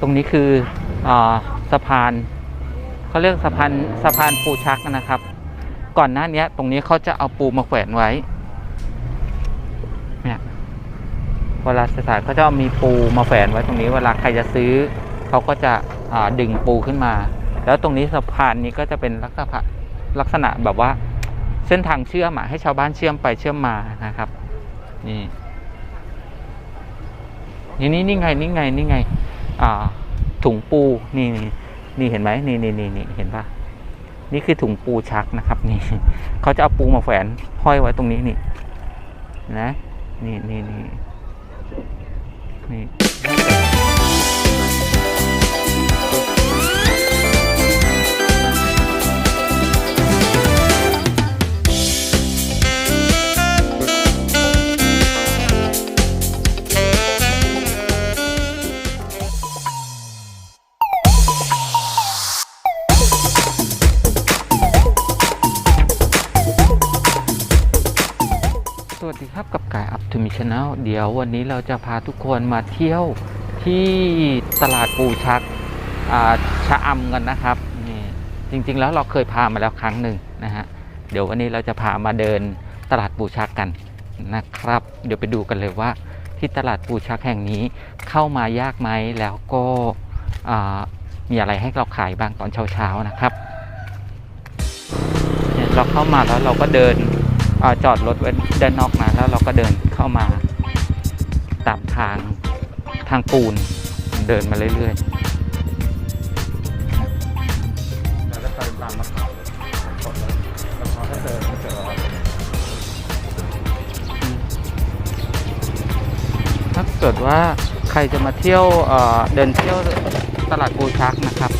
ตรงนี้คืออสะพานเขาเรียกสะพานสะพานปูชักนะครับ ก่อนหน้านี้ตรงนี้เขาจะเอาปูมาแขวนไว้เนี่ยเวลาสถานเขาจะมีปูมาแขวนไว้ตรงนี้เวลาใครจะซื้อเขาก็จะดึงปูขึ้นมา แล้วตรงนี้สะพานนี้ก็จะเป็นลักษณะลักษณะแบบว่าเส้นทางเชื่อมให้ชาวบ้านเชื่อมไปเชื่อมมานะครับ นี่นี่นี่ไงนี่ไงนี่ไง ถุงปูนี่นี่เห็นไหมนี่นี่นี่นี่เห็นปะนี่คือถุงปูชักนะครับนี่เขาจะเอาปูมาแขวนห้อยไว้ตรงนี้นี่นะ นี่นี่นี่นี่ มิชแนลเดี๋ยววันนี้เราจะพาทุกคนมาเที่ยวที่ตลาดปูชักอ่าชะอำกันนะครับนี่จริงๆแล้วเราเคยพามาแล้วครั้งหนึ่งนะฮะเดี๋ยววันนี้เราจะพามาเดินตลาดปูชักกันนะครับ เดี๋ยวไปดูกันเลยว่า ที่ตลาดปูชักแห่งนี้เข้ามายากไหมแล้วก็อ่ามีอะไรให้เราขายบ้างตอนเช้าๆนะครับเนี่เราเข้ามาแล้วเราก็เดินอาจอดรถไว้ด้านนอกนะแล้วเราก็เดิน เข้ามาตามทางทางปูนเดินมาเรื่อยแล้วก็ไปตามมะขามสดเลยแล้วเขาก็เดินมาเจอเราๆถ้าเกิดว่าใครจะมาเที่ยวเอ่อเดินเที่ยวตลาดปูชักนะครับ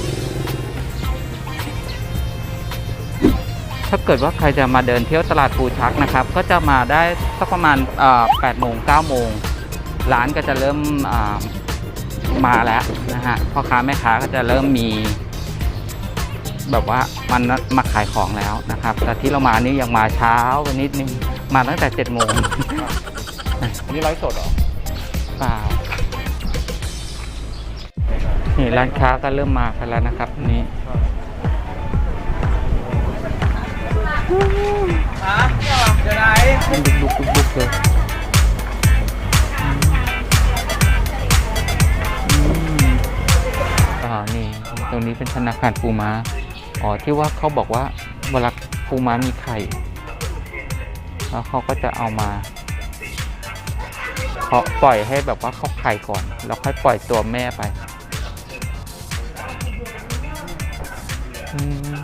ถ้าเกิดว่าใครจะมาเดินเที่ยวตลาดปูชักนะครับ ก็จะมาได้สักประมาณ8โมง9โมงร้านก็จะเริ่มอ่ามาแล้วนะฮะพ่อค้าแม่ค้าก็จะเริ่มมี แบบว่ามันมาขายของแล้วนะครับ แต่ที่เรามานี่ยังมาเช้าไปนิดนึงมาตั้งแต่7โมงอันนี้ไลฟ์สดเหรอเปล่านี่ร้านค้าก็เริ่มมากันแล้วนะครับ นี่ ฮะเดี๋ยวไหนลุกลุกลุกเลยอ่านี่ตรงนี้เป็นธนาคารปูม้า อ๋อ ที่ว่าเขาบอกว่าเวลาปูม้ามีไข่ แล้วเขาก็จะเอามาเขาปล่อยให้แบบว่าเขาไข่ก่อน แล้วค่อยปล่อยตัวแม่ไปอืม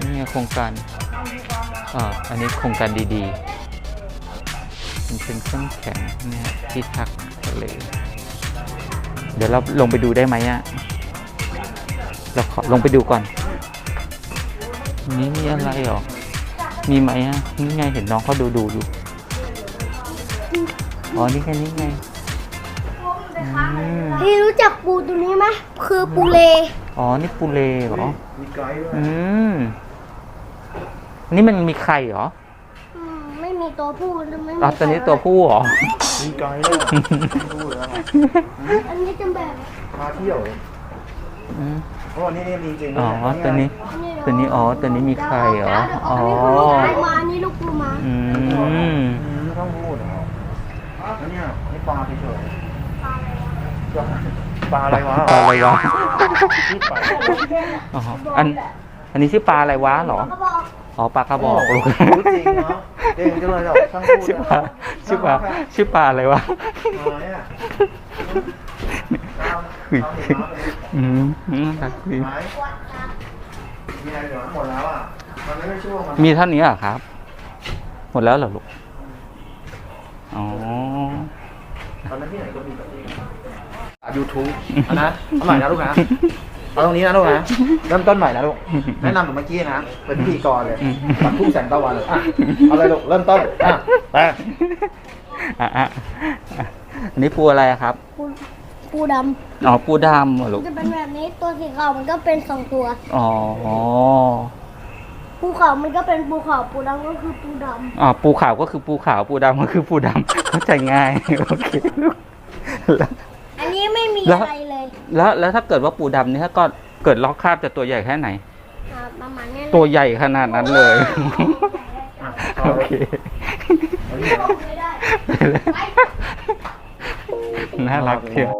นี่โครงการ อ่าอันนี้โครงการดีๆมันเป็นเครื่องแข็งเนี่ยที่ทักทะเลเดี๋ยวเราลงไปดูได้ไหมอะเราขอลงไปดูก่อน นี่มีอะไรหรอ มีไหมอะนี่ไงเห็นน้องเขาดูดูอยู่ อ๋อ นี่ไงนี่ไงอืมพี่รู้จักปูตัวนี้ไหมคือปูเล อ๋อ นี่ปูเลเหรอมีไกด์ด้วยอืม นี่มันมีไข่เหรออืมไม่มีตัวผู้หรือไม่มีอ๋อตัวนี้ตัวผู้เหรอ มีไกด์ด้วยดูแล้วไงอันนี้จะแบบพาเที่ยวอืมเพราะวันนี้นี่มีจริงอ๋อตัวนี้ ตัวนี้อ๋อตัวนี้มีไข่เหรออ๋ออันนี้คือลูกปูม้าอันนี้ลูกปูม้าอืมไม่ต้องพูดเหรอแล้วเนี่ยนี่ปลาเฉยๆปลาอะไรวะปลาอะไรวะที่ปลาอ๋ออันอันนี้ชื่อปลาอะไรวะเหรอเขาบ อกอ๋อปลากระบอกลูกรู้จริงเนาะเก่งจังเลยเหรอช่างพูดชื่อปลาชื่อปลาชื่อปลาอะไรวะมาเนี่ยคุยอืมอืมรักดีไหมมีอะไรเหลือหมดแล้วอะมันไม่ใช่ช่วงมันมีเท่านี้เหรอครับ หมดแล้วเหรอลูกอ๋อตอนนั้นที่ไหนก็มีแบบนี้ยูทูบนะเอาใหม่นะลูกนะ เอาตรงนี้นะลูกนะ เริ่มต้นใหม่นะลูก แนะนำกับเมื่อกี้นะ เป็นพิธีกรเลยปักทุ่งแสงตะวันเลยอะเอาเลยลูก เริ่มต้น อะไปอะอะอะอันนี้ปูอะไรอะครับ ปูปูดอ๋อ ปูดำเหรอำลูมักนจะเป็นแบบนี้ตัวสีขาวมันก็เป็นสองตัวอ๋อปูขาวมันก็เป็นปูขาวปูดำก็คือปูดอ๋อ ปูขาวก็คือปูขาว ปูดำก็คือปูดำเข้าใจง่าย โอเคลูกแล้วำอันนี้ไม่มีแล้ว อะไรเลย แล้วแล้วถ้าเกิดว่าปูดำเนี่ยถ้าก็เกิดล็อกคราบจะตัวใหญ่แค่ไหน อ่าประมาณนี้แหละตัวใหญ่ขนาดนั้นเลย อะโอเค เอาดิเอาดิน่ารักเชียว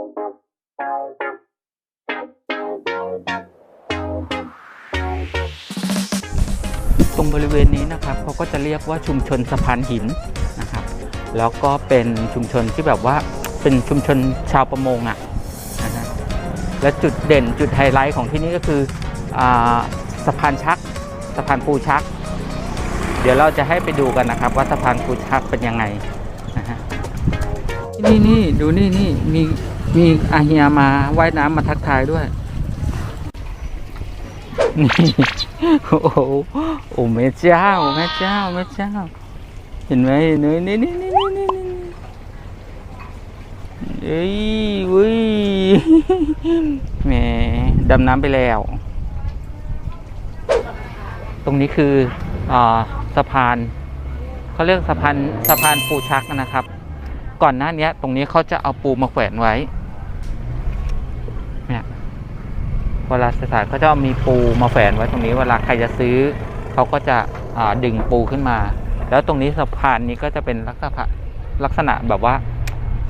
ตรงบริเวณนี้นะครับเขาก็จะเรียกว่าชุมชนสะพานหินนะครับ แล้วก็เป็นชุมชนที่แบบว่าเป็นชุมชนชาวประมงอะนะฮะ และจุดเด่นจุดไฮไลท์ของที่นี่ก็คืออสะพานชักสะพานปูชัก เดี๋ยวเราจะให้ไปดูกันนะครับ ว่าสะพานปูชักเป็นยังไงนะฮะนี่นี่ดูนี่นี่มีมีอาเฮียมาว่ายน้ำมาทักทายด้วยนี่โอ้โหโอ้แม่เจ้าแม่เจ้าแม่เจ้า เห็นไหมเห็นไหมนี่นี่นี่นี่นี่นี่เอ้ยเว้ยแหมดำน้ำไปแล้ว ตรงนี้คืออาสะพานเขาเรียกสะพานสะพานปูชักนะครับ ก่อนหน้านี้ตรงนี้เขาจะเอาปูมาแขวนไว้เนี่ยเวลาสถานเขาจะมีปูมาแขวนไว้ตรงนี้เวลาใครจะซื้อเขาก็จะดึงปูขึ้นมา แล้วตรงนี้สะพานนี้ก็จะเป็นลักษณะลักษณะแบบว่า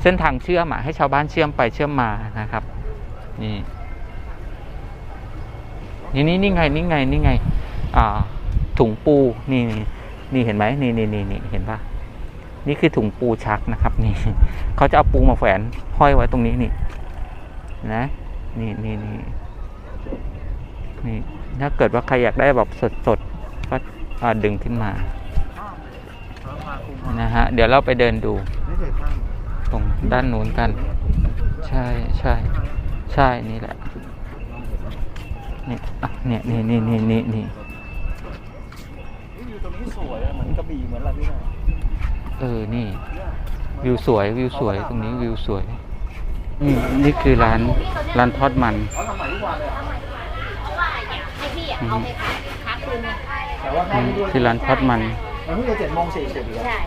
เส้นทางเชื่อมอให้ชาวบ้านเชื่อมไปเชื่อมมานะครับ นี่นี่นี่นี่ไงนี่ไงนี่ไง อ่า ถุงปูนี่นี่นี่เห็นไหมนี่นี่นี่นี่เห็นปะนี่คือถุงปูชักนะครับ นี่เขาจะเอาปูมาแขวนห้อยไว้ตรงนี้นี่ นะ นี่นี่นี่นี่ถ้าเกิดว่าใครอยากได้แบบสดๆก็ดึงขึ้นมานะฮะ เดี๋ยวเราไปเดินดูไม่เคยข้าม ตรงด้านนู้นกัน ใช่ใช่ใช่นี่แหละนี่อะเนี่ยนี่นี่นี่นี่นี่อยู่ตรงนี้สวยอะเหมือนกระบี่เหมือนอะไรพี่หน่อยเออนี่ วิวสวยวิวสวยตรงนี้วิวสวยนี่นี่คือร้านร้านทอดมันเขาทำใหม่ทุกวันเลยอะให้พี่อะเอาไปขายค้าคืนเนี่ยแต่ว่าอืให้มด้วยคือร้านทอดมันมันเพิ่งจะเจ็ดโมงสี่สิบอีกอะใช่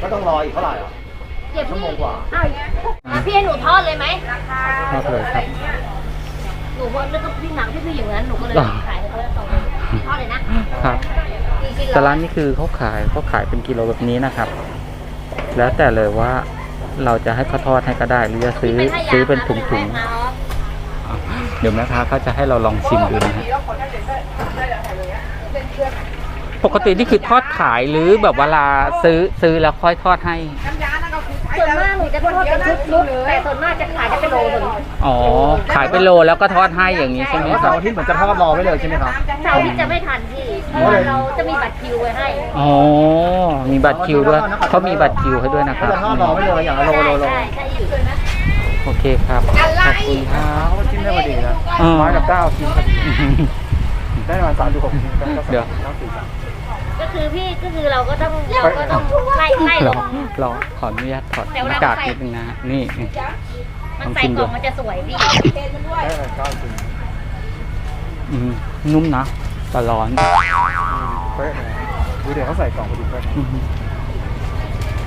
ก็ต้องรออีกเท่าไหร่อะ เก็บชั่วโมงกว่าอ้าวอะพี่ให้หนูทอดเลยไหมทอดเลยครับหนูว่าแล้วก็พี่หนังพี่พี่อยู่นั้นหนูก็เลยอ่าขายให้เขาแล้วสองเลยทอดเลยนะครับกี่กิโลแต่ร้านนี้คือเขาขายเขาขายเป็นกิโลแบบนี้นะครับ แล้วแต่เลยว่าเราจะให้เขาทอดให้ก็ได้หรือจะซื้อพี่ไปให้ยาซื้อเป็นถุมางๆเดี๋ยวแม่ค้าเขาจะให้เราลองชิมดูนะฮะปกตินี่คือทอดขายหรือแบบเวลาซื้อซื้อแล้วค่อยทอดให้ ส่วนมากหนูจะทอดเป็นชุดๆแต่ส่วนมากจะขายจะเป็นโลถึงอ๋อ ขายเป็นโลแล้วก็ทอดให้อย่างนี้ใช่ไหมแล้วครัเสาบร์อาทิตย์เหมือนจะทอดรอไว้เลยใช่ไหมครับ เสาร์ที่จะไม่ทันพี่เพราะว่าเราจะมีบัตรคิวไว้ให้ อ๋อ มีบัตรคิวด้วยเขามีบัตรคิวให้ด้วยนะคเขารับ จะทอดรอไว้เลยอย่างละโลโลโลใช่ใช่อยู่โอเคครับ ขอบคุณครับเขาก็จิ้มได้พอดีนะอืมไม้กับเก้าชิ้นพอดีได้ประมาณสามถึงหกชิ้นก็เดี๋ยว น้ำสี่สาม ก็คือพี่ก็คือเราก็ต้องเราก็ต้องไล่ไล่ลรองรอขออนุญาตถอดแต่หเวน้าลากากใส่นิดนึงนะฮะนี่มันใส่กล่องมันจะสวยพี่ได้ประมาณเก้าชิ้นอืมนุ่มนะแต่ร้อนเป๊ะเลยดูเดี๋ยวเขาใส่กล่องพอดีเป๊ะอืม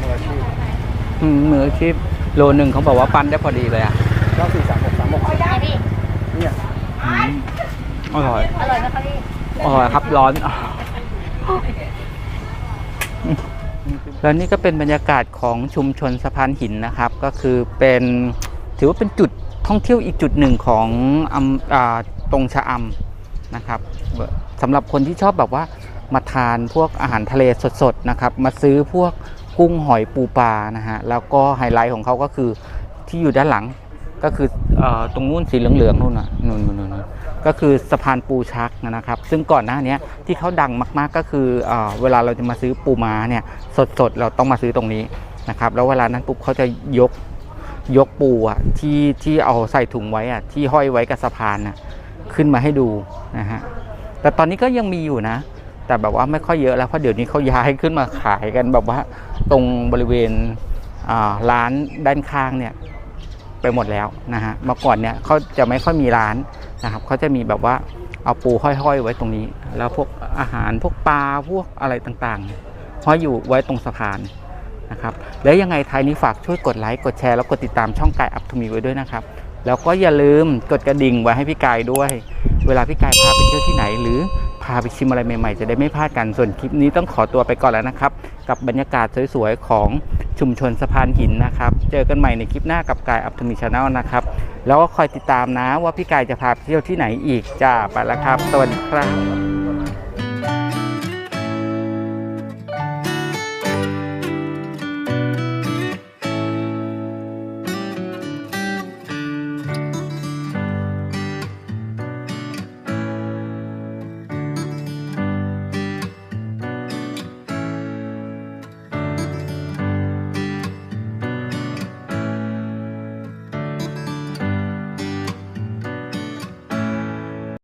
มืออาชีพอืมมืออาชีพโลหนึ่งเขาบอกว่าปั้นได้พอดีเลยอะเก้าสี่สามหกสามหกไอ้พี่เนี่ยอืมอร่อยอร่อยไหมคะพี่อร่อยครับร้อน แล้วนี่ก็เป็นบรรยากาศของชุมชนสะพานหินนะครับ ก็คือเป็นถือว่าเป็นจุดท่องเที่ยวอีกจุดหนึ่งของอำอ่าตรงชะอำนะครับสำหรับคนที่ชอบแบบว่ามาทานพวกอาหารทะเลสดๆนะครับ มาซื้อพวกกุ้งหอยปูปลานะฮะแล้วก็ไฮไลท์ของเขาก็คือที่อยู่ด้านหลังก็คืออตรงนู้นสีเหลืองๆนู่นน่ะนู่นนู่นนู่น ก็คือสะพานปูชักนะครับ ซึ่งก่อนหน้านี้ที่เขาดังมากๆก็คือเอเวลาเราจะมาซื้อปูม้าเนี่ยสดๆ เราต้องมาซื้อตรงนี้นะครับ แล้วเวลานั้นปุ๊บเขาจะยกยกปูอะที่ที่เอาใส่ถุงไว้อะที่ห้อยไว้กับสะพานน่ะขึ้นมาให้ดูนะฮะแต่ตอนนี้ก็ยังมีอยู่นะ แต่แบบว่าไม่ค่อยเยอะแล้วเพราะเดี๋ยวนี้เขาย้ายขึ้นมาขายกันแบบว่าตรงบริเวณร้านด้านข้างเนี่ยไปหมดแล้วนะฮะเมื่อก่อนเนี่ยเขาจะไม่ค่อยมีร้าน นะครับเขาจะมีแบบว่าเอาปูห้อยๆไว้ตรงนี้ แล้วพวกอาหารพวกปลาพวกอะไรต่างๆห้อยอยู่ไว้ตรงสะพานนะครับแล้วยังไงท้ายนี้ฝากช่วยกดไลค์กดแชร์แล้วกดติดตามช่องไก่อัพทูมีไว้ด้วยนะครับ แล้วก็อย่าลืมกดกระดิ่งไว้ให้พี่กายด้วย เวลาพี่กายพาไปเที่ยวที่ไหน หรือพาไปชิมอะไรใหม่ๆ จะได้ไม่พลาดกันส่วนคลิปนี้ต้องขอตัวไปก่อนแล้วนะครับ กับบรรยากาศสวยๆของ ชุมชนสะพานหินนะครับ เจอกันใหม่ในคลิปหน้ากับกายอัพทมิชแนลนะครับ แล้วก็คอยติดตามนะว่าพี่กายจะพาไปเที่ยวที่ไหนอีกจ้าไปแล้วครับ สวัสดีครับ